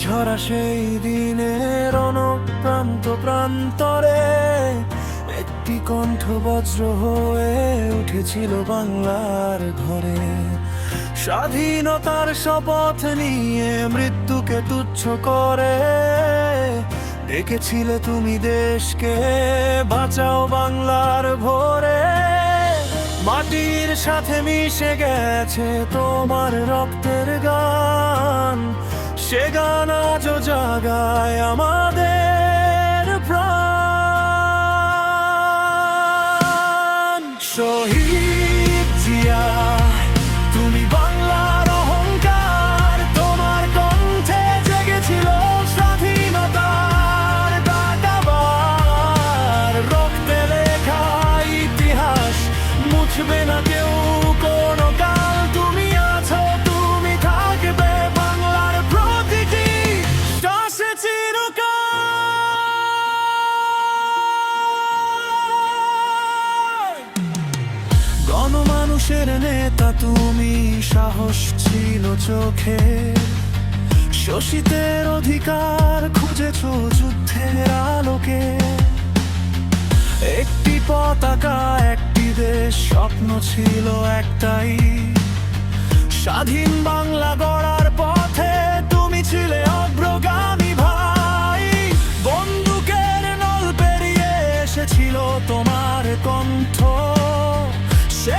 ঝরা সেই দিনের প্রান্ত প্রান্তরে একটি কণ্ঠ বজ্র হয়ে উঠেছিল বাংলার ঘরে। স্বাধীনতার শপথ নিয়ে মৃত্যুকে তুচ্ছ করে। ডেকেছিলে তুমি দেশকে, বাঁচাও বাংলার ভোরে। মাটির সাথে মিশে গেছে তোমার রক্তের গান। সে গান আজও জাগায় আমাদের প্রাণ। শহীদ জিয়া, তুমি বাংলার অহংকার, তোমার কণ্ঠে জেগেছিল স্বাধীনতার ডাকাবার। রক্তে লেখা ইতিহাস মুছবে না কেউ নেতা তুমি সাহস ছিল চোখে। শোষিতের অধিকার খুঁজেছ যুদ্ধের আলোকে। একটি পতাকা, একটি দেশ, স্বপ্ন ছিল একটাই। স্বাধীন বাংলা গড়ার পথে তুমি ছিলে অগ্রগামী ভাই। বন্দুকের নল পেরিয়ে এসেছিল তোমার কণ্ঠ। সে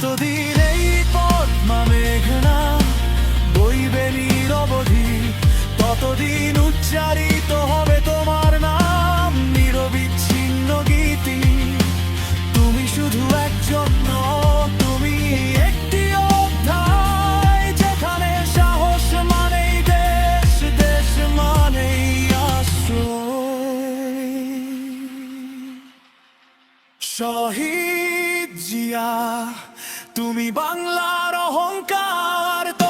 যতদিন এই পদ্মা মেঘনা বইবে নিরবধি ততদিন উচ্চারিত হবে তোমার নাম, নিরবিচ্ছিন্ন গীতি। তুমি শুধু একজন তুমি একটি অধ্যায়, যেখানে সাহস মানেই দেশ দেশ মানেই আশ্রয়। শহীদ তুমি বাংলার অহংকার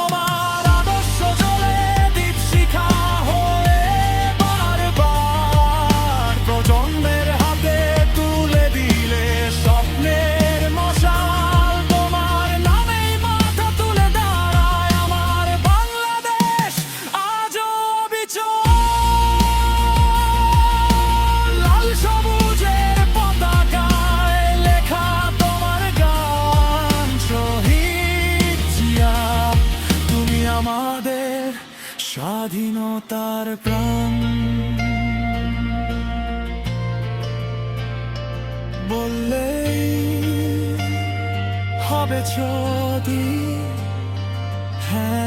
স্বাধীনতার প্রাণ। বললে হবে যদি হ্যাঁ।